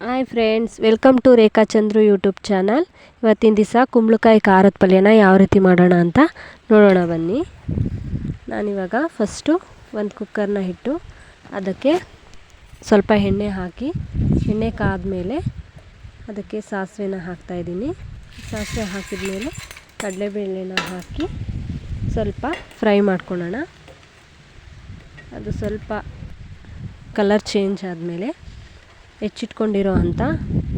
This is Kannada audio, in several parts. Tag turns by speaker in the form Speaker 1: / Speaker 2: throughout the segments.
Speaker 1: Hi friends welcome to Rekha Chandru YouTube channel ಇವತ್ತಿನ ದಿವಸ ಕುಂಬಳಕಾಯಿ ಖಾರದ ಪಲ್ಯನ ಯಾವ ರೀತಿ ಮಾಡೋಣ ಅಂತ ನೋಡೋಣ ಬನ್ನಿ. ನಾನಿವಾಗ ಫಸ್ಟು ಒಂದು ಕುಕ್ಕರ್ನ ಇಟ್ಟು ಅದಕ್ಕೆ ಸ್ವಲ್ಪ ಎಣ್ಣೆ ಹಾಕಿ, ಎಣ್ಣೆ ಕಾದ ಮೇಲೆ ಅದಕ್ಕೆ ಸಾಸಿವೆನ ಹಾಕ್ತಾಯಿದ್ದೀನಿ ಸಾಸಿವೆ ಹಾಕಿದ ಮೇಲೆ ಕಡಲೆಬೇಳೆನ ಹಾಕಿ ಸ್ವಲ್ಪ ಫ್ರೈ ಮಾಡ್ಕೊಳ್ಳೋಣ. ಅದು ಸ್ವಲ್ಪ ಕಲರ್ ಚೇಂಜ್ ಆದಮೇಲೆ ಹೆಚ್ಚಿಟ್ಕೊಂಡಿರೋ ಅಂಥ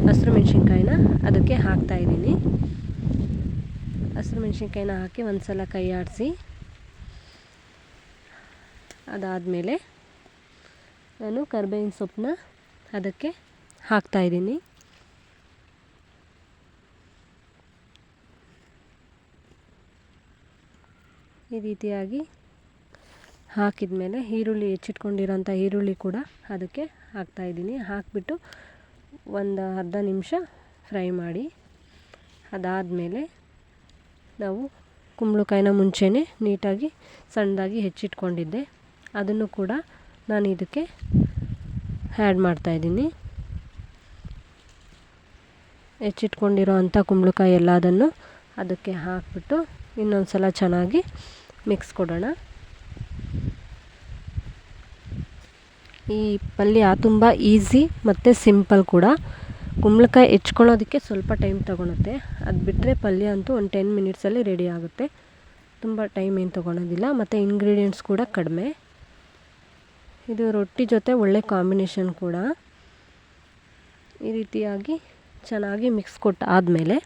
Speaker 1: ಹಸಿರು ಮೆಣಸಿನ್ಕಾಯಿನ ಅದಕ್ಕೆ ಹಾಕ್ತಾಯಿದ್ದೀನಿ ಹಸಿರು ಮೆಣಸಿನ್ಕಾಯಿನ ಹಾಕಿ ಒಂದು ಸಲ ಕೈ ಆಡಿಸಿ. ಅದಾದಮೇಲೆ ನಾನು ಕರ್ಬೇವಿನ ಸೊಪ್ಪನ್ನ ಅದಕ್ಕೆ ಹಾಕ್ತಾಯಿದ್ದೀನಿ ಈ ರೀತಿಯಾಗಿ ಹಾಕಿದ ಮೇಲೆ ಈರುಳ್ಳಿ ಹೆಚ್ಚಿಟ್ಕೊಂಡಿರೋಂಥ ಈರುಳ್ಳಿ ಕೂಡ ಅದಕ್ಕೆ ಹಾಕ್ತಾಯಿದ್ದೀನಿ ಹಾಕಿಬಿಟ್ಟು ಒಂದು ಅರ್ಧ ನಿಮಿಷ ಫ್ರೈ ಮಾಡಿ, ಅದಾದಮೇಲೆ ನಾವು ಕುಂಬಳಕಾಯಿನ ಮುಂಚೆನೇ ನೀಟಾಗಿ ಸಣ್ಣದಾಗಿ ಹೆಚ್ಚಿಟ್ಕೊಂಡಿದ್ದೆ. ಅದನ್ನು ಕೂಡ ನಾನು ಇದಕ್ಕೆ ಆ್ಯಡ್ ಮಾಡ್ತಾಯಿದ್ದೀನಿ ಹೆಚ್ಚಿಟ್ಕೊಂಡಿರೋ ಅಂಥ ಕುಂಬಳಕಾಯಿ ಎಲ್ಲದನ್ನು ಅದಕ್ಕೆ ಹಾಕಿಬಿಟ್ಟು ಇನ್ನೊಂದು ಸಲ ಚೆನ್ನಾಗಿ ಮಿಕ್ಸ್ ಕೊಡೋಣ. ಈ ಪಲ್ಯ ತುಂಬ ಈಸಿ ಮತ್ತು ಸಿಂಪಲ್ ಕೂಡ. ಕುಂಬಳಕಾಯಿ ಹೆಚ್ಕೊಳ್ಳೋದಕ್ಕೆ ಸ್ವಲ್ಪ ಟೈಮ್ ತೊಗೊಳುತ್ತೆ. ಅದು ಬಿಟ್ಟರೆ ಪಲ್ಯ ಅಂತೂ ಒಂದು ಟೆನ್ ಮಿನಿಟ್ಸಲ್ಲಿ ರೆಡಿ ಆಗುತ್ತೆ. ತುಂಬ ಟೈಮ್ ಏನು ತೊಗೊಳೋದಿಲ್ಲ. ಮತ್ತು ಇಂಗ್ರೀಡಿಯೆಂಟ್ಸ್ ಕೂಡ ಕಡಿಮೆ. ಇದು ರೊಟ್ಟಿ ಜೊತೆ ಒಳ್ಳೆ ಕಾಂಬಿನೇಷನ್ ಕೂಡ. ಈ ರೀತಿಯಾಗಿ ಚೆನ್ನಾಗಿ ಮಿಕ್ಸ್ ಕೊಟ್ಟು ಆದಮೇಲೆ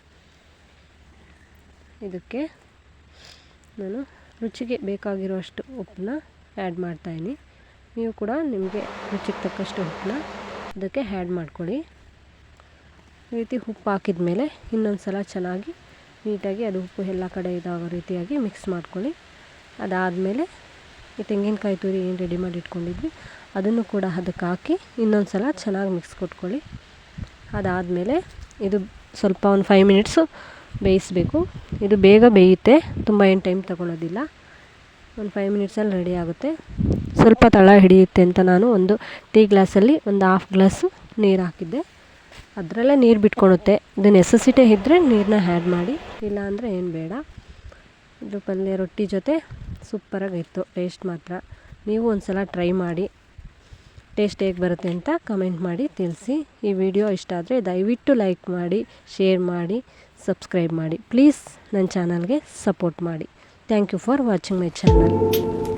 Speaker 1: ಇದಕ್ಕೆ ನಾನು ರುಚಿಗೆ ಬೇಕಾಗಿರೋಷ್ಟು ಉಪ್ಪನ್ನ ಆ್ಯಡ್ ಮಾಡ್ತಾಯಿನಿ ನೀವು ಕೂಡ ನಿಮಗೆ ರುಚಿಗೆ ತಕ್ಕಷ್ಟು ಉಪ್ಪನ್ನ ಅದಕ್ಕೆ ಆ್ಯಡ್ ಮಾಡ್ಕೊಳ್ಳಿ. ಈ ರೀತಿ ಉಪ್ಪು ಹಾಕಿದ ಮೇಲೆ ಇನ್ನೊಂದು ಸಲ ಚೆನ್ನಾಗಿ ನೀಟಾಗಿ ಅದು ಉಪ್ಪು ಎಲ್ಲ ಕಡೆ ಇದಾಗೋ ರೀತಿಯಾಗಿ ಮಿಕ್ಸ್ ಮಾಡ್ಕೊಳ್ಳಿ. ಅದಾದಮೇಲೆ ಈ ತೆಂಗಿನಕಾಯಿ ತುರಿ ಏನು ರೆಡಿ ಮಾಡಿ ಇಟ್ಕೊಂಡಿದ್ವಿ, ಅದನ್ನು ಕೂಡ ಅದಕ್ಕೆ ಹಾಕಿ ಇನ್ನೊಂದು ಸಲ ಚೆನ್ನಾಗಿ ಮಿಕ್ಸ್ ಕೊಟ್ಕೊಳ್ಳಿ. ಅದಾದಮೇಲೆ ಇದು ಸ್ವಲ್ಪ ಒಂದು ಫೈವ್ ಮಿನಿಟ್ಸು ಬೇಯಿಸಬೇಕು. ಇದು ಬೇಗ ಬೇಯುತ್ತೆ, ತುಂಬ ಏನು ಟೈಮ್ ತಗೊಳ್ಳೋದಿಲ್ಲ ಒಂದು ಫೈವ್ ಮಿನಿಟ್ಸಲ್ಲಿ ರೆಡಿ ಆಗುತ್ತೆ. ಸ್ವಲ್ಪ ತಳ ಹಿಡಿಯುತ್ತೆ ಅಂತ ನಾನು ಒಂದು ಟೀ ಗ್ಲಾಸಲ್ಲಿ ಒಂದು ಹಾಫ್ ಗ್ಲಾಸು ನೀರು ಹಾಕಿದ್ದೆ. ಅದರಲ್ಲೇ ನೀರು ಬಿಟ್ಕೊಳುತ್ತೆ ಇದು ನೆಸಸಿಟಿ ಇದ್ದರೆ ನೀರನ್ನ ಆ್ಯಡ್ ಮಾಡಿ. ಇಲ್ಲ ಅಂದರೆ ಏನು ಬೇಡ. ಇದು ಪಲ್ಯ ರೊಟ್ಟಿ ಜೊತೆ ಸೂಪರಾಗಿತ್ತು ಟೇಸ್ಟ್ ಮಾತ್ರ. ನೀವು ಒಂದು ಸಲ ಟ್ರೈ ಮಾಡಿ. ಟೇಸ್ಟ್ ಹೇಗೆ ಬರುತ್ತೆ ಅಂತ ಕಮೆಂಟ್ ಮಾಡಿ ತಿಳಿಸಿ. ಈ ವಿಡಿಯೋ ಇಷ್ಟ ಆದರೆ ದಯವಿಟ್ಟು ಲೈಕ್ ಮಾಡಿ ಶೇರ್ ಮಾಡಿ ಸಬ್ಸ್ಕ್ರೈಬ್ ಮಾಡಿ. ಪ್ಲೀಸ್ ನನ್ನ ಚಾನಲ್ಗೆ ಸಪೋರ್ಟ್ ಮಾಡಿ. Thank you for watching my channel